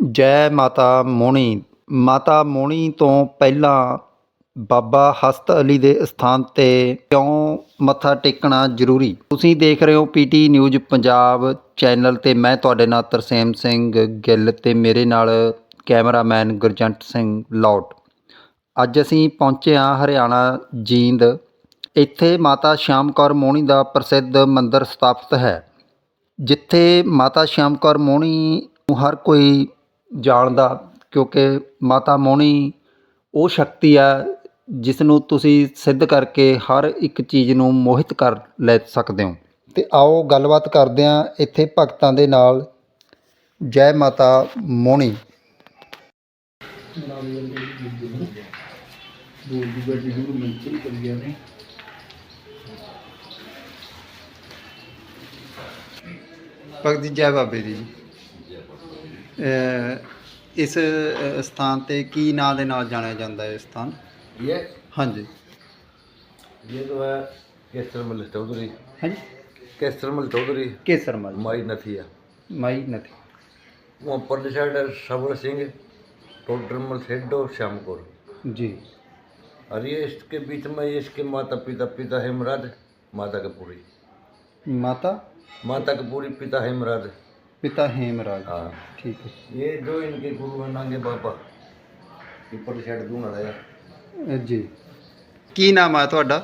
ਜੈ ਮਾਤਾ ਮੋਹਣੀ ਮਾਤਾ ਮੋਹਣੀ ਤੋਂ ਪਹਿਲਾਂ ਬਾਬਾ ਹਸਤ ਅਲੀ ਦੇ ਸਥਾਨ ਤੇ ਕਿਉਂ ਮੱਥਾ ਟੇਕਣਾ ਜ਼ਰੂਰੀ? ਤੁਸੀਂ ਦੇਖ ਰਹੇ ਹੋ ਪੀਟੀ ਨਿਊਜ਼ ਪੰਜਾਬ ਚੈਨਲ ਤੇ ਮੈਂ ਤੁਹਾਡੇ ਨਾਲ ਤਰਸੇਮ ਸਿੰਘ ਗਿੱਲ ਤੇ ਮੇਰੇ ਨਾਲ ਕੈਮਰਾਮੈਨ ਗੁਰਜੰਟ ਸਿੰਘ ਲੌਟ। ਅੱਜ ਅਸੀਂ ਪਹੁੰਚੇ ਹਾਂ ਹਰਿਆਣਾ ਜੀਂਦ। ਇੱਥੇ ਮਾਤਾ ਸ਼ਾਮ ਕੌਰ ਮੋਹਣੀ ਦਾ ਪ੍ਰਸਿੱਧ ਮੰਦਿਰ ਸਥਾਪਿਤ ਹੈ, ਜਿੱਥੇ ਮਾਤਾ ਸ਼ਾਮ ਕੌਰ ਮੋਹਣੀ ਨੂੰ ਹਰ ਕੋਈ ਜਾਣ ਦਾ, ਕਿਉਂਕਿ ਮਾਤਾ ਮੋਹਣੀ ਉਹ ਸ਼ਕਤੀ ਆ ਜਿਸ ਨੂੰ ਤੁਸੀਂ ਸਿੱਧ ਕਰਕੇ ਹਰ ਇੱਕ ਚੀਜ਼ ਨੂੰ ਮੋਹਿਤ ਕਰ ਲੈ ਸਕਦੇ ਹੋ। ਅਤੇ ਆਓ ਗੱਲਬਾਤ ਕਰਦੇ ਹਾਂ ਇੱਥੇ ਭਗਤਾਂ ਦੇ ਨਾਲ। ਜੈ ਮਾਤਾ ਮੋਹਣੀ। ਭਗਤ ਜੀ, ਜੈ ਬਾਬੇ ਦੀ ਜੀ। ਇਸ ਅਹ, ਸਥਾਨ ਤੇ ਕੀ ਨਾਂ ਦੇ ਨਾਲ ਜਾਣਿਆ ਜਾਂਦਾ ਹੈ ਇਹ ਸਥਾਨ ये ਹਾਂਜੀ ये तो है केसरमल चौधरी ਹਾਂਜੀ केसरमल चौधरी ਕੇਸਰਮਲ माई नथिया ਮਾਈ ਨਥੀ वहाँ पर साइड है सबर सिंह टोडरमल सेडो श्याम कौर ਜੀ और ये इसके बीच में ये इसके माता पिता पिता हेमराज माता कपूरी ਮਾਤਾ माता कपूरी पिता हेमराज ਪਿਤਾ ਹੇਮਰਾਜ हाँ ਠੀਕ ਹੈ ये जो इनके गुरु हैं नांगे बाबा ऊपर साइड दूना रहा ਅਹ, ਜੀ ਕੀ ਨਾਮ ਆ ਤੁਹਾਡਾ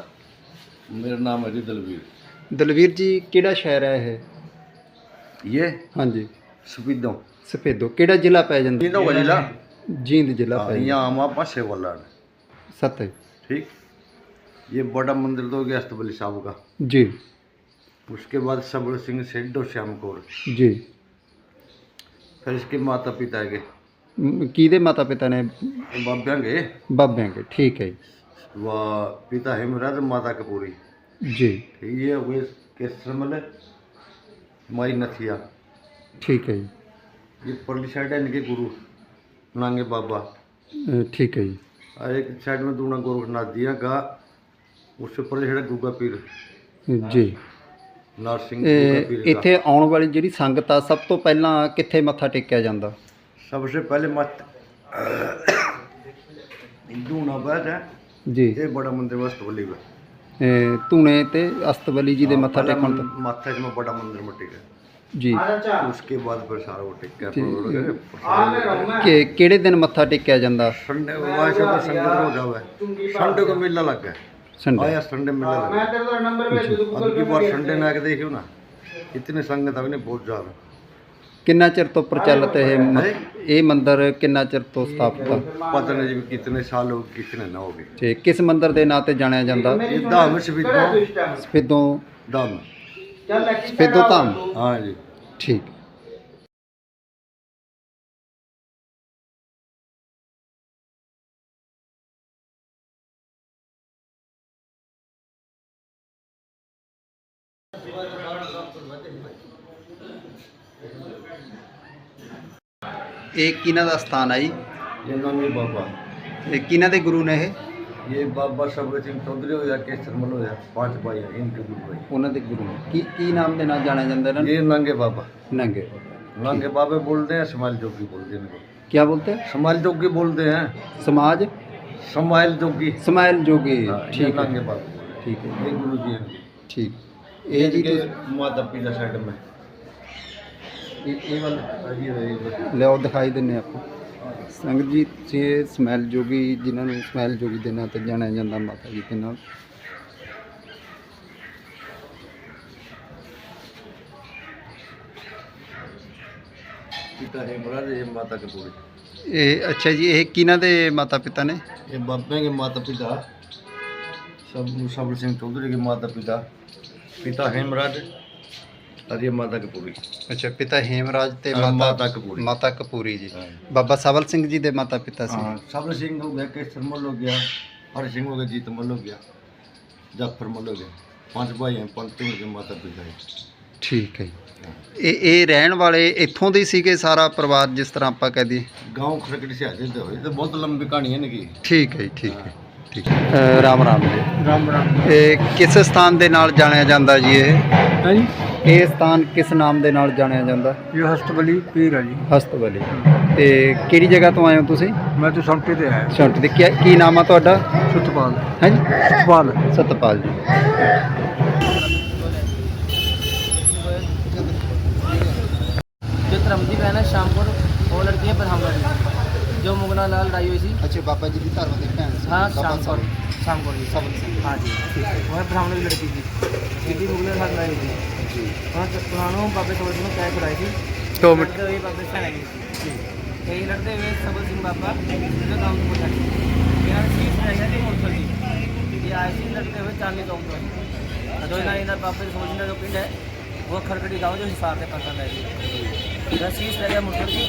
मेरा नाम है जी दलवीर ਦਲਵੀਰ ਜੀ ਕਿਹੜਾ ਸ਼ਹਿਰ ਹੈ ਇਹ ये ਹਾਂਜੀ सुपीदों ਸਫੇਦੋ ਕਿਹੜਾ ਜ਼ਿਲ੍ਹਾ ਪੈ ਜਾਂਦਾ तीनों का जिला ਜੀਂਦ ਜ਼ਿਲ੍ਹਾ ਪੈ ਜਾਂਦਾ यहाँ हमारे पास सेवाला है ਸਤ ठीक ये बड़ा मंदिर तो गया अस्तबली साहब का ਜੀ उसके बाद सबर सिंह सेड्डो श्याम कौर ਜੀ फिर इसके माता पिता के ਮ, ਕਿਹਦੇ ਮਾਤਾ ਪਿਤਾ ਨੇ बाब्या के ਬਾਬਿਆਂ ਕੇ ਠੀਕ ਹੈ व पिता हेमराज माता कपूरी ਜੀ ठीक ये हुए केसरमल माई नथिया ਠੀਕ ਹੈ ਜੀ ये परली साइड है इनके गुरु नांगे बाबा ਅਹ, ਠੀਕ ਹੈ ਜੀ और एक साइड में दूना गोरखनाथ दिया का उससे परली साइड है गुगा पीर ਜੀ नार सिंह ਇਹ गुगा पीर का ਇੱਥੇ ਆਉਣ ਵਾਲੀ ਜਿਹੜੀ ਸੰਗਤ ਆ ਸਭ ਤੋਂ ਪਹਿਲਾਂ ਕਿੱਥੇ ਮੱਥਾ ਟੇਕਿਆ ਜਾਂਦਾ सबसे पहले मत दूना बैठ है ਜੀ ये बड़ा मंदिर वस्त बली में ਇਹ ਧੂਣੇ ਤੇ ਅਸਤਬਲੀ ਜੀ ਦੇ ਮੱਥਾ ਟੇਕਣ ਤੋਂ माथा में बड़ा मंदिर में टिका ਜੀ उसके बाद फिर सारा वो टिक ठीक। गया ਕਿ ਕਿਹੜੇ ਦਿਨ ਮੱਥਾ ਟੇਕਿਆ ਜਾਂਦਾ संडे वहाँ से तो संगत हो जावे संडे को मेला लग गया ਸੰਡੇ आया संडे मेला लग गया अब की बार संडे में आके देखियो ना इतने संगत अभी नहीं बहुत ज्यादा ਕਿੰਨਾ ਚਿਰ ਤੋਂ ਪ੍ਰਚਲਿਤ ਇਹ ਮ- ਇਹ ਮੰਦਿਰ ਕਿੰਨਾ ਚਿਰ ਤੋਂ ਸਥਾਪਿਤ ਆ पता नहीं जी कितने साल हो कितने ना हो गए ਤੇ ਕਿਸ ਮੰਦਿਰ ਦੇ ਨਾਂ ਤੇ ਜਾਣਿਆ ਜਾਂਦਾ ये धाम से भी ਸਫੇਦੋਂ धाम ਸਫੇਦੋ ਧਾਮ हाँ जी ਠੀਕ ਇਹ ਕਿਹਨਾਂ ਦਾ ਸਥਾਨ ਹੈ ਜੀ ये नामी बाबा ਇਹ ਕਿਹਨਾਂ ਦੇ ਗੁਰੂ ਨੇ ਇਹ ये बाबा सबर सिंह चौधरी हो या केसरमल हो या पांच भाई हैं इनके गुरु भाई ਉਹਨਾਂ ਦੇ ਗੁਰੂ ਨੇ ਕੀ ਕੀ ਨਾਮ ਦੇ ਨਾਲ ਜਾਣਿਆ ਜਾਂਦਾ ਇਹਨਾਂ ये नंगे बाबा ਨੂੰ ਨੰਗੇ नंगे बाबे बोलते हैं समाल जोगी बोलते हैं इनको ਕੀ ਬੋਲਤੇ ਹੈ समाल जोगी बोलते हैं ਸਮਾਜ समाइल जोगी ਸਮਾਇਲ ਜੋਗੀ हाँ, ये ਠੀਕ ਹੈ नंगे बाबा ਠੀਕ ਹੈ ये गुरु जी हैं ਠੀਕ ਇਹ ਜੀ इनके ਤੁਸੀਂ- माता पिता साइड में ये ये वाला ये रहे, ये वाला। ਲਿਆਓ ਦਿਖਾਈ ਦਿੰਨੇ ਆਪਾਂ ਸੰਗਤ ਜੀ ਤੁਸੀਂ ਇਹ ਸਮੈਲ ਜੋਗੀ ਜਿਨ੍ਹਾਂ ਨੂੰ ਸਮੈਲ ਜੋਗੀ ਦੇ ਨਾਂ ਤੇ ਜਾਣਿਆ ਜਾਂਦਾ ਮਾਤਾ ਜੀ ਦੇ ਨਾਲ पिता है महाराज ये माता के पूरे ਇਹ ਅੱਛਾ ਜੀ ਇਹ ਕਿਹਨਾਂ ਦੇ ਮਾਤਾ ਪਿਤਾ ਨੇ ये बाबे के माता पिता सब सबर सिंह चौधरी के माता पिता पिता हेमराज और ये माता के पूरी ਅੱਛਾ ਪਿਤਾ ਹੇਮਰਾਜ ਤੇ हाँ, ਮਾਤਾ माता कपूरी ਮਾਤਾ ਕਪੂਰੀ ਜੀ हाँ। ਬਾਬਾ ਸਵਲ ਸਿੰਘ ਜੀ ਦੇ ਮਾਤਾ ਪਿਤਾ ਸੀ हाँ सबर सिंह हो गया केसर मल हो गया हर सिंह हो गया जीत मल हो गया जाफर मल हो गया पांच भाई हैं पांच के माता पिता है ਠੀਕ ਹੈ ਜੀ ਇਹ ਇਹ ਰਹਿਣ ਵਾਲੇ ਇੱਥੋਂ ਦੇ ਹੀ ਸੀਗੇ ਸਾਰਾ ਪਰਿਵਾਰ ਜਿਸ ਤਰ੍ਹਾਂ ਆਪਾਂ ਕਹਿ ਦਈਏ गांव खरकड़ी से आते थे ये तो बहुत लंबी कहानी है इनकी ਠੀਕ ਹੈ ਜੀ ਠੀਕ ਹੈ ਠੀਕ ਅ, ਰਾਮ ਰਾਮ ਜੀ ਰਾਮ ਰਾਮ ਇਹ ਕਿਸ ਸਥਾਨ ਦੇ ਨਾਲ ਜਾਣਿਆ ਜਾਂਦਾ ਜੀ ਇਹ ਹੈ ਜੀ ਇਹ ਸਥਾਨ ਕਿਸ ਨਾਮ ਦੇ ਨਾਲ ਜਾਣਿਆ ਜਾਂਦਾ ਇਹ ਹਸਤਬਲੀ ਪੀਰ ਹੈ ਜੀ ਹਸਤਵਲੀ ਤੇ ਕਿਹੜੀ ਜਗ੍ਹਾ ਤੋਂ ਆਏ ਹੋ ਤੁਸੀਂ ਮੈਂ ਤਾਂ ਸੰਪੇ ਤੇ ਆਇਆ ਛੰਟ ਦੇ ਕੀ- ਕੀ ਨਾਮ ਆ ਤੁਹਾਡਾ ਸੁਤਪਾਲ ਹੈ ਜੀ ਸੁਤਪਾਲ ਸਤਪਾਲ ਜੀ जो त्रमदी बहन है शाम को वो लड़की है ब्राह्मण जो मुगला लाल लड़ाई हुई थी ਅੱਛਾ ਬਾਬਾ ਜੀ ਦੀ ਧਰਮ ਦੇ ਭੈਣ ਸੀ हाँ शाम को शाम को हुई। ਸਬਲ ਸਿੰਘ हाँ जी वो है ब्राह्मण की लड़की थी दीदी मुगले के साथ लड़ाई हुई थी ਜੀ वहाँ से पुरानों बाबे सबल सिंह कैद कराई थी दो मिनट। लड़ते हुए बाबे से लगी थी यही लड़ते हुए सबल सिंह बाबा जो गाँव को पहुँचा यहाँ से सीट रही थी मोटर की ये आए थी लड़ते हुए चांदनी चौक पर तो इन्हें इन्हें बाबे सबल सिंह का जो पिंड है वो खरकड़ी गाँव जो हिसार से पसंद है जी इधर शीश लगे मोटर की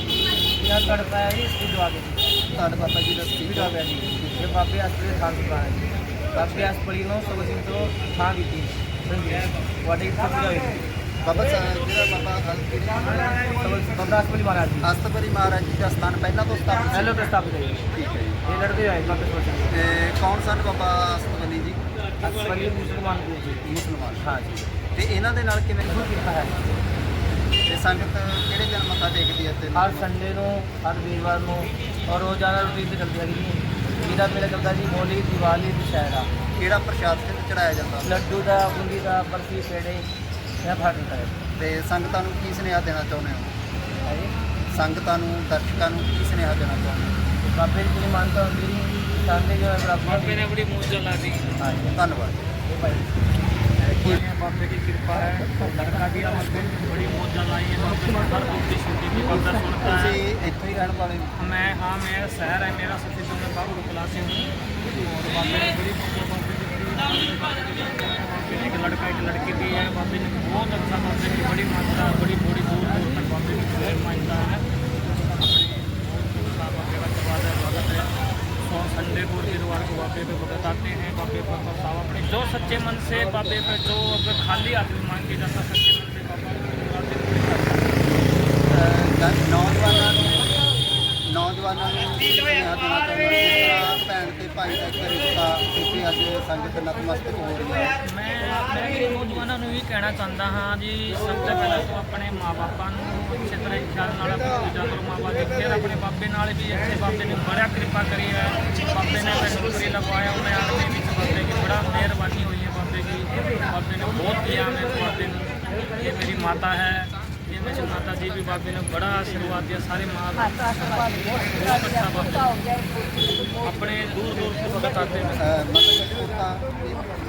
ਯਾਰ ਤੁਹਾਡੇ ਪਾਇਆ ਜੀ ਸਪੀਡ ਦਵਾ ਕੇ ਤੁਹਾਡੇ ਪਾਪਾ ਜੀ ਦਾ ਸਪੀਡ ਦਵਾ ਗਿਆ ਜੀ ਫਿਰ ਬਾਬੇ ਹਸਪੀਟਲ ਥਾਂ ਸੁਣਾਇਆ ਜੀ ਬਾਬੇ ਹਸਪੀਟਲ ਨੂੰ ਸਭ ਸਿੰਘ ਤੋਂ ਥਾਂ ਦਿੱਤੀ ਤੁਹਾਡੇ ਇੱਥੇ ਪੂਰਾ ਹੋਇਆ ਬਾਬਾ ਜਿਹੜਾ ਬਾਬਾ ਹਸਪੀਟਲ ਬਾਬਾ ਹਸਪੀਟਲ ਮਹਾਰਾਜ ਜੀ। ਹਸਪੀਟਲ ਮਹਾਰਾਜ ਜੀ ਦਾ ਸਥਾਨ ਪਹਿਲਾਂ ਤੋਂ ਸਥਾਪਿਤ ਪਹਿਲਾਂ ਤੋਂ ਸਥਾਪਿਤ ਹੈ ਠੀਕ ਹੈ ਜੀ। ਇਹ ਲੜਦੇ ਆਏ ਬਾਬੇ ਸੋਚਣ ਤੇ ਕੌਣ ਸਨ ਬਾਬਾ ਹਸਪੀਟਲ ਜੀ? ਹਸਪੀਟਲ ਮੁਸਲਮਾਨ ਜੀ। ਮੁਸਲਮਾਨ। ਹਾਂ ਜੀ। ਤੇ ਇਹਨਾਂ ਦੇ ਨਾਲ ਕਿਵੇਂ ਗੁਰੂ ਕੀਤਾ ਹੈ। ਤੇ ਸੰਗਤ ਕਿਹੜੇ ਦਿਨ ਮੱਥਾ ਟੇਕਦੀ ਹੈ ਤੇ ਹਰ ਸੰਡੇ ਨੂੰ ਹਰ ਵੀਰਵਾਰ ਨੂੰ ਔਰ ਰੋਜ਼ਾਨਾ ਰੂਟੀਨ ਤੇ ਚੱਲਦੀ ਹੈਗੀ ਜੀ। ਜਿਹਦਾ ਮੇਰਾ ਚੱਲਦਾ ਜੀ ਹੋਲੀ ਦੀਵਾਲੀ ਦੁਸ਼ਹਿਰਾ। ਕਿਹੜਾ ਪ੍ਰਸ਼ਾਦ ਤੇ ਚੜਾਇਆ ਜਾਂਦਾ? ਲੱਡੂ ਦਾ ਬੂੰਦੀ ਦਾ ਬਰਫੀ ਪੇੜੇ ਇਹ ਫੜ ਦਿੰਦਾ ਹੈ। ਤੇ ਸੰਗਤਾਂ ਨੂੰ ਕੀ ਸੁਨੇਹਾ ਦੇਣਾ ਚਾਹੁੰਦੇ ਹੋ? ਹੈ ਜੀ? ਸੰਗਤਾਂ ਨੂੰ ਦਰਸ਼ਕਾਂ ਨੂੰ ਕੀ ਸੁਨੇਹਾ ਦੇਣਾ ਚਾਹੁੰਦੇ ਹੋ? ਬਾਬੇ ਦੀ ਪੂਰੀ ਮਾਨਤਾ ਹੁੰਦੀ ਜੀ ਸਾਡੇ ਜੋ ਹੈ ਬਰਾਬਰ ਬਾਬੇ ਨੇ ਬੜੀ ਮੂਜ ਚਲਾ ਦੀ ਹਾਂ ਜੀ ਧੰਨਵਾਦ। ਇਹ ਭਾਈ। ਬਾਬੇ ਦੀ ਕਿਰਪਾ ਹੈ ਲੜਕਾ ਵੀ ਬਾਬੇ ਨੇ ਬੜੀ ਮੌਜ ਲਾਈ ਹੈ ਬਾਬੇ ਨੇ ਹਰ ਦੁੱਖ ਦੀ ਛੁੱਟੀ ਦੀ ਬਾਬਾ ਸੁਣਤਾ ਹੈ ਤੁਸੀਂ ਇੱਥੋਂ ਹੀ ਰਹਿਣ ਵਾਲੇ ਹੋ? मैं हाँ मेरा शहर है मेरा सबसे जो मैं बाबू कला से हूँ और बाबे ने बड़ी बाबे ने बड़ी बाबे ने एक लड़का एक लड़की भी है बाबे ने बहुत अच्छा बाबे की बड़ी मात्रा बड़ी बड़ी दूर दूर तक बाबे की बहुत मान्यता है अपने बाबे का दरबार है भगत है सौ संडे को वीरवार को बाबे पे भगत आते हैं बाबे पर प्रस्ताव अपने जो सच्चे मन से बाबे पे जो अगर खाली आदमी मांग के जाता सच्चे ਨੌਜਵਾਨਾਂ ਨੂੰ ਹੋ ਭੈਣ ਤੇ ਭਾਈ ਦਾ ਇੱਕ ਰਿਸ਼ਤਾ ਇੱਥੇ ਅੱਜ ਸੰਗਤ ਨਤਮਸਤਕ ਹੋ ਰਹੀ ਹੈ। ਮੈਂ ਮੈਂ ਵੀ ਨੌਜਵਾਨਾਂ ਨੂੰ ਵੀ ਕਹਿਣਾ ਚਾਹੁੰਦਾ ਹਾਂ ਜੀ ਸਭ ਤੋਂ ਪਹਿਲਾਂ ਤਾਂ ਆਪਣੇ ਮਾਪਿਆਂ ਨੂੰ ਅੱਛੇ ਤਰ੍ਹਾਂ ਖਿਆਲ ਨਾਲ ਪੂਜਾ ਕਰੋ ਮਾਪਾ ਦੀ ਫਿਰ ਆਪਣੇ ਬਾਬੇ ਨਾਲ ਵੀ ਅੱਛੇ ਬਾਬੇ ਨੇ ਬੜਾ ਕਿਰਪਾ ਕਰੀ ਹੈ। ਬਾਬੇ ਨੇ ਮੈਨੂੰ ਨੌਕਰੀ ਲਗਵਾਇਆ ਉਹਨੇ ਆਦਮੀ ਵਿੱਚ ਬਾਬੇ ਦੀ ਬੜਾ ਮਿਹਰਬਾਨੀ ਹੋਈ ਹੈ ਬਾਬੇ ਦੀ। ਬਾਬੇ ਨੇ ਬਹੁਤ ਦਿਆ ਮੇਰੇ ਬਾਬੇ ਨੂੰ ਇਹ ਮੇਰੀ ਮਾਤਾ ਹੈ। मुझे माता जी भी बाबे ने बड़ा आशीर्वाद दिया सारे माँ अपने दूर दूर से भक्त आते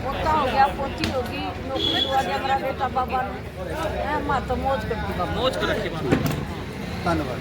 पोता हो गया पोती होगी नौकरी दुआ दिया मेरा बेटा बाबा ने माँ तो मौज कर मौज कर रखी माँ धन्यवाद